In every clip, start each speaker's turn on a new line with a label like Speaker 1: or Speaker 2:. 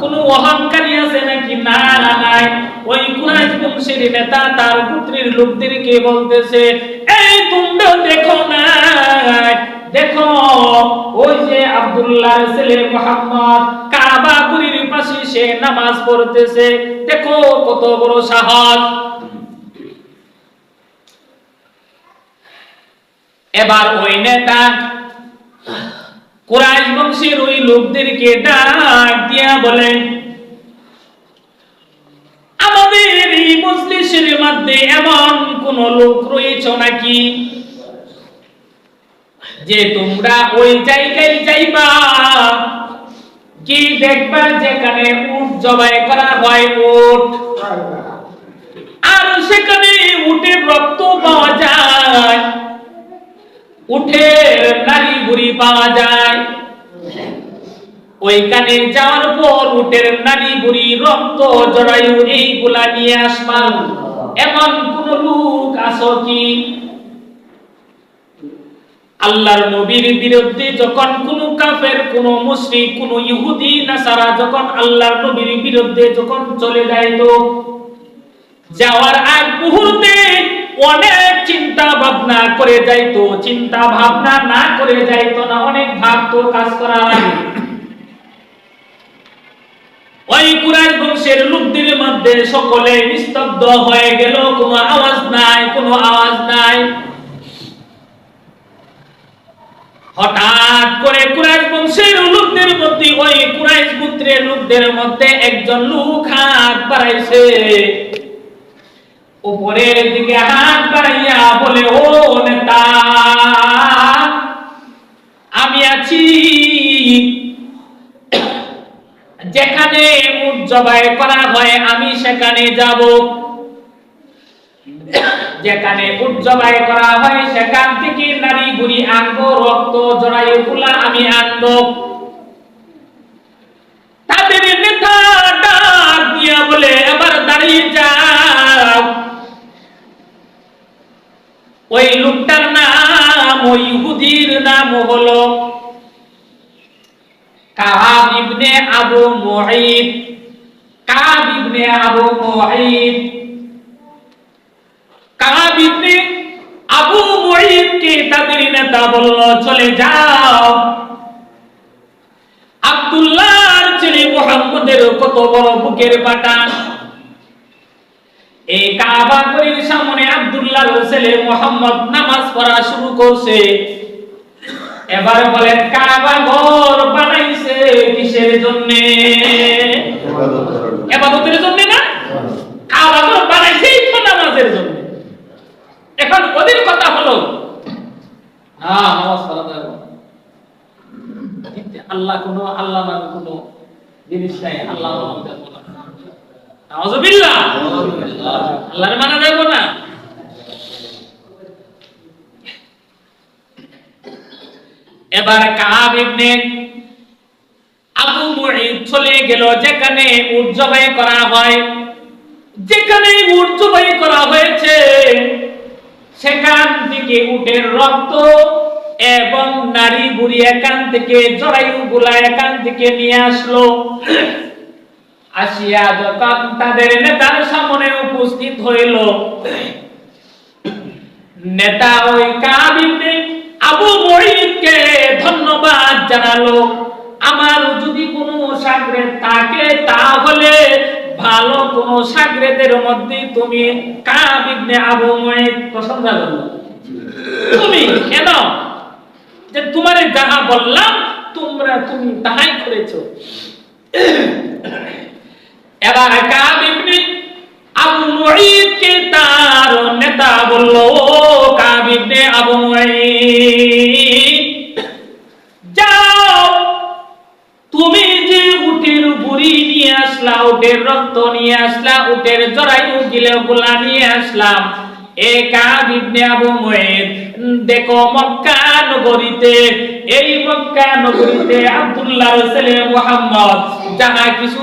Speaker 1: কোন অহংকারী আছে নাকি? না না, নাই। ওই কুরাইশ বংশের নেতা, তার পুত্রের লোকদেরকে বলতেছে, এই তোমরা দেখো না দেখো, ওই যে আব্দুল্লাহর ছেলে মোহাম্মদ কাবা গুরির পাশে সে নামাজ পড়তেছে। দেখো কত বড় সাহস। এবার ওই নেতা কুরাইশ বংশের ওই লোকদেরকে ডাক দিয়া বলেন, আমাদের এই মজলিসের মধ্যে এমন কোন লোক রয়েছে নাকি যে তোমরা ওই জায়গায় যাইবা? কি দেখবা যেখানে উট জবাই করা হয় উট? আর সেখানে উটের রক্ত পাওয়া যায়। উঠের বুড়ি পাওয়া যায়। ওইখানে যাওয়ার পর উটের নারী বুড়ি রক্ত জড়ায়ু এইগুলা নিয়ে আসবা এমন কোন লোক আছো কি? আল্লাহর নবীর বিরুদ্ধে যখন কোন কাফের, কোন মুশরিক, কোন ইহুদি, নাসারা যখন আল্লাহর নবীর বিরুদ্ধে যখন চলে যাইতো যাওয়ার আগ মুহূর্তে অনেক চিন্তা ভাবনা করে যাইতো চিন্তা ভাবনা না করে যাইতো না, অনেক ভাবতো কাজ করার আগে ওই কুরাইশ বংশের লোকদের মধ্যে সকলে নিস্তব্ধ হয়ে গেল, কোনো আওয়াজ নাই, কোনো আওয়াজ নাই। হঠাৎ করে কুরাইশ বংশের লোকদের মধ্যে, ওই কুরাইশ পুত্রের লোকদের মধ্যে একজন লোক হাত বাড়াইছে। উপরের দিকে হাত বাড়াইয়া বলে, ও নেতা, আমি আছি যেখানে উট জবাই করা হয়, আমি সেখানে যাব। যেখানে উট জবাই করা হয়, সেখান থেকে নারী বুড়ি আনব, রক্ত জড়াই গুলা আমি আনব। ওই লোকটার নাম, ওই ইহুদির নাম হলো কাব ইবনে আবু মুঈদ কাব ইবনে আবু মুঈদ কাব ইবনে আবু মুঈদ কে তাদের নেতা বলল, চলে যাও। আব্দুল্লাহর ছেলে মুহাম্মদের কত বড় বুকের পাটান এই কাবা ঘরের সামনে আব্দুল্লাহর ছেলে মোহাম্মদ নামাজ পড়া শুরু করছে। এবার বলেন, কাবা ঘর বানাইছে কিসের জন্য? এবাদতের জন্য না? কাবা ঘর বানাইছে নামাজের জন্য। এখন ওদের কথা হলো হ্যাঁ নামাজ পড়া যাবে আল্লাহ কোন, আল্লাহ নামে কোন জিনিস নাই, আল্লাহ না নাউজুবিল্লাহ। আল্লাহর মানা যাবে না। এবার কাব ইবনে আবু মুঈদ চলে গেল যেখানে উট জবাই করা হয়। যেখানে উট জবাই করা হয়েছে সেখান থেকে উটের রক্ত এবং নারী বুড়ি এখান থেকে জরায়ু গুলা এখান থেকে নিয়ে আসলো। আসিয়া যখন তাদের নেতার সামনে উপস্থিত হইল। নেতা ওই কাবিনে আবু মহিদকে ধন্যবাদ জানালো। আমার যদি কোনো সাগরে থাকে, তাহলে ভালো কোন সাগরেদের মধ্যে তুমি কাবিনে আবু মহিদ পছন্দ করল তুমি কেন? যে তোমারে যাহা বললাম, তোমরা তুমি তাহাই করেছ। এবার কাব ইবনে আবু মুঈদ কে তার নেতা বলল, ও কাব ইবনে আবু মুঈদ, যাও। তুমি যে উটের বুড়ি নিয়ে আসলা, উটের রক্ত নিয়ে আসলা, উটের জরায়ু গিলে গুলা নিয়ে আসলাম এ কাব ইবনে আবু মুঈদ, দেখো মক্কা নগরীতে, এই মক্কা নগরীতে আব্দুল্লাহর ছেলে মুহাম্মদ, যাহা কিছু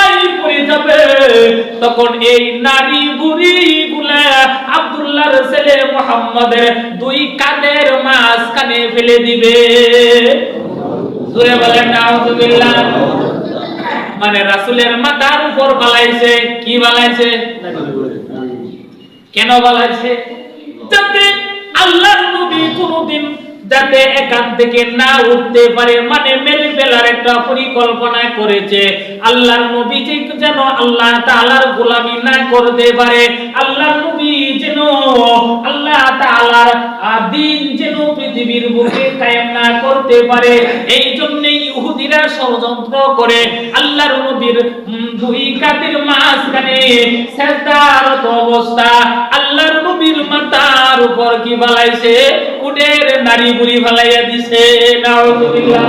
Speaker 1: পড়ে যাবে, তখন এই নারী বুড়ি ছেলে দুই ফেলে দিবে। মানে রাসূলের মাথার উপর বালাইছে, কি বালাইছে? কেন বালাইছে? যাতে আল্লাহর নবী কোনদিন যাতে এখান থেকে না উঠতে পারে মানে মেরে ফেলার একটা পরিকল্পনা করেছে। আল্লাহর নবী যেন আল্লাহ তাআলার গোলামি না করতে পারে, আল্লাহর নবী যেন আল্লাহ তাআলার দিন যেন পৃথিবীর বুকে কায়েম না করতে পারে, এই জন্যই ইহুদিরা ষড়যন্ত্র করে আল্লাহর নবীর দুই কাতের মাঝখানে সেজদারত অবস্থা। আল্লাহর মাথার উপর কি উডের নারী দিছে। নাউজুবিল্লাহ।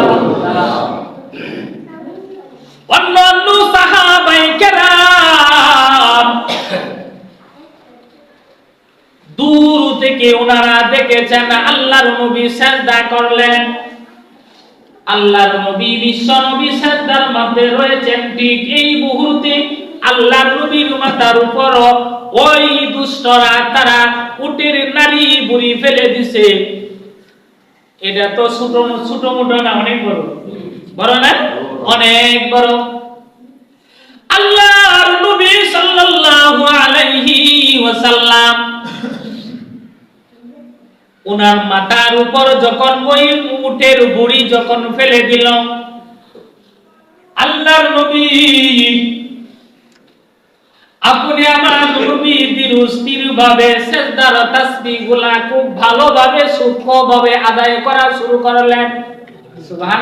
Speaker 1: অন্যান্য সাহাবাই দূর থেকে ওনারা দেখেছেন, আল্লাহর নবী সেজদা করলেন। আল্লাহর নবী, বিশ্ব নবী সেজদার মধ্যে রয়েছেন। ঠিক এই মুহূর্তে আল্লাহর নবীর মাথার উপর ওই দুষ্টরা তারা উটের নারী বুড়ি ফেলে দিছে। এটা তো ছোট ছোট মোটো না, অনেক বড়। বড় না? অনেক বড়। আল্লাহর নবী সাল্লাল্লাহু আলাইহি ওয়াসাল্লাম ওনার মাথার উপর যখন ওই উটের বুড়ি যখন ফেলে দিল, আল্লাহর নবী আপনি আমার নবী ধীর ভাবে সেজদার তাসবিহগুলা খুব ভালোভাবে, সূক্ষ্মভাবে আদায় করা শুরু করলেন। সুবহান